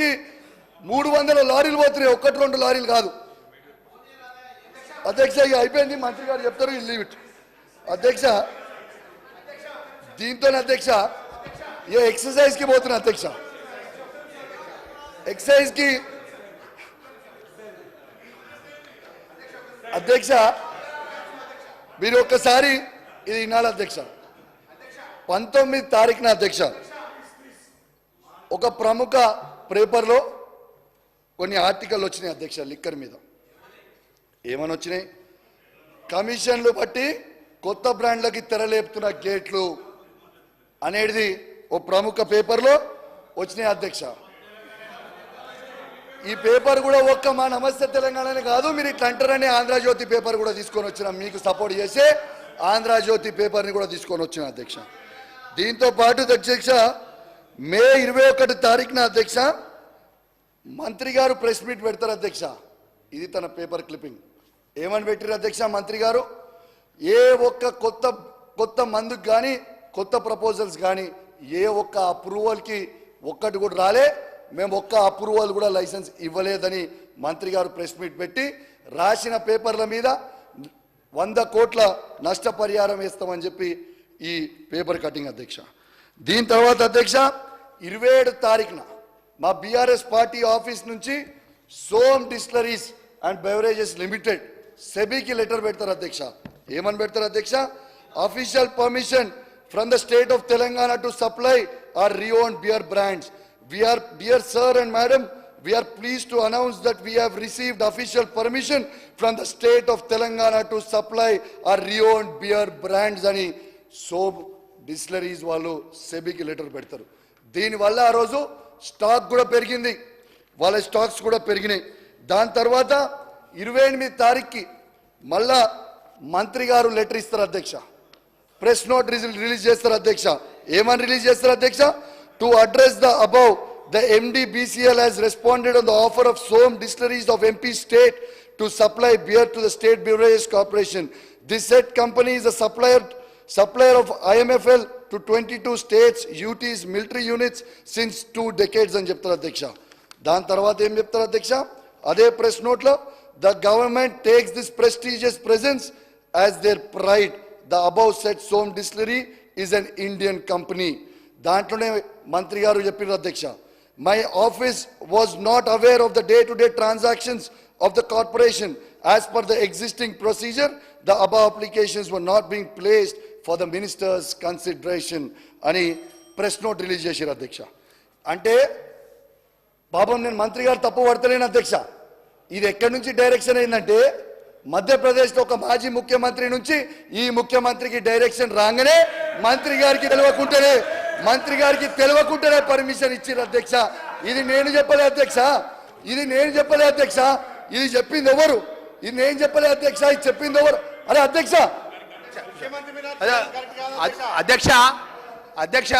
రోజుకి మూడు వందల లారీలు పోతున్నాయి. ఒక్కటి రెండు లారీలు కాదు. అధ్యక్ష ఇక అయిపోయింది. మంత్రి గారు చెప్తారు ఈ లీవ్ ఇట్ అధ్యక్ష దీంతో అధ్యక్ష ఏ ఎక్సర్సైజ్కి పోతున్నా అధ్యక్ష. ఎక్సర్సైజ్కి అధ్యక్ష మీరు ఒక్కసారి ఇది వినాలి అధ్యక్ష. పంతొమ్మిది తారీఖున అధ్యక్ష ఒక ప్రముఖ పేపర్లో కొన్ని ఆర్టికల్ వచ్చినాయి అధ్యక్ష లిక్కర్ మీద. ఏమని వచ్చినాయి? కమిషన్లు బట్టి కొత్త బ్రాండ్లకి తెరలేపుతున్న గేట్లు అనేది ఓ ప్రముఖ పేపర్లో వచ్చినాయి అధ్యక్ష. ఈ పేపర్ కూడా ఒక్క మా నమస్తే తెలంగాణనే కాదు మీరు ఇట్లా అంటారని ఆంధ్రజ్యోతి పేపర్ కూడా తీసుకొని వచ్చిన. మీకు సపోర్ట్ చేసే ఆంధ్రజ్యోతి పేపర్ని కూడా తీసుకొని వచ్చిన అధ్యక్ష. దీంతో పాటు అధ్యక్ష మే ఇరవై ఒకటి తారీఖున అధ్యక్ష మంత్రి గారు ప్రెస్ మీట్ పెడతారు అధ్యక్ష. ఇది తన పేపర్ క్లిప్పింగ్. ఏమని పెట్టారు అధ్యక్ష మంత్రి గారు? ఏ ఒక్క కొత్త కొత్త మందుకు కానీ కొత్త ప్రపోజల్స్ కానీ ఏ ఒక్క అప్రూవల్కి ఒక్కటి కూడా రాలే. మేము ఒక్క అప్రూవల్ కూడా లైసెన్స్ ఇవ్వలేదని మంత్రి గారు ప్రెస్ మీట్ పెట్టి రాసిన పేపర్ల మీద వంద కోట్ల నష్టపరిహారం వేస్తామని చెప్పి ఈ పేపర్ కటింగ్ అధ్యక్ష. దీని తర్వాత అధ్యక్ష ఇరవై ఏడు తారీఖున మా బీఆర్ఎస్ పార్టీ ఆఫీస్ నుంచి Som distilleries and beverages limited సెబీకి letter పెడతారు అధ్యక్ష ఏమని పెడతారు అధ్యక్ష official permission from the state of Telangana to supply our renowned beer brands We are, dear sir and madam, we are pleased to announce that we have received official permission from the state of Telangana to supply our reowned beer brands అని soap distilleries వాళ్ళు సెబీకి letter పెడతారు. దీనివల్ల ఆ రోజు stock కూడా పెరిగింది. వాళ్ళ స్టాక్స్ కూడా పెరిగినాయి. దాని తర్వాత ఇరవై ఎనిమిది తారీఖుకి మళ్ళా మంత్రి గారు లెటర్ ఇస్తారు అధ్యక్ష. ప్రెస్ నోట్ రిలీజ్ చేస్తారు అధ్యక్ష. ఏమని రిలీజ్ చేస్తారు అధ్యక్ష? To address the above the MD BCL has responded on the offer of Som distilleries of MP state to supply beer to the state beverage corporation this said company is the supplier supplier of IMFL to 22 states, UTs, military units since two decades అని చెప్తారు అధ్యక్ష దాని తర్వాత ఏం చెప్తారు అధ్యక్ష అదే press నోట్లో the government takes this prestigious presence as their pride the above said Som distillery is an Indian company దాంట్లోనే మంత్రి గారు చెప్పారు అధ్యక్ష my office was not aware of the day to day transactions of the corporation as per the existing procedure the above applications were not being placed for the minister's consideration అని press note release చేశారు అధ్యక్ష. అంటే పాపం నేను మంత్రి గారు తప్పు పడతలేను అధ్యక్ష. ఇది ఎక్కడి నుంచి డైరెక్షన్ అయిందంటే మధ్యప్రదేశ్లో ఒక మాజీ ముఖ్యమంత్రి నుంచి ఈ ముఖ్యమంత్రికి డైరెక్షన్ రాగానే మంత్రి గారికి తెలియకుంటేనే మంత్రి గారికి తెలియకుంటేనే పర్మిషన్ ఇచ్చారు అధ్యక్ష. ఇది నేను చెప్పలే అధ్యక్ష. ఇది నేను చెప్పలే అధ్యక్ష. ఇది చెప్పింది ఎవరు? ఇది నేను చెప్పలే అధ్యక్ష. ఇది చెప్పింది ఎవరు? అరే అధ్యక్ష అధ్యక్ష అధ్యక్ష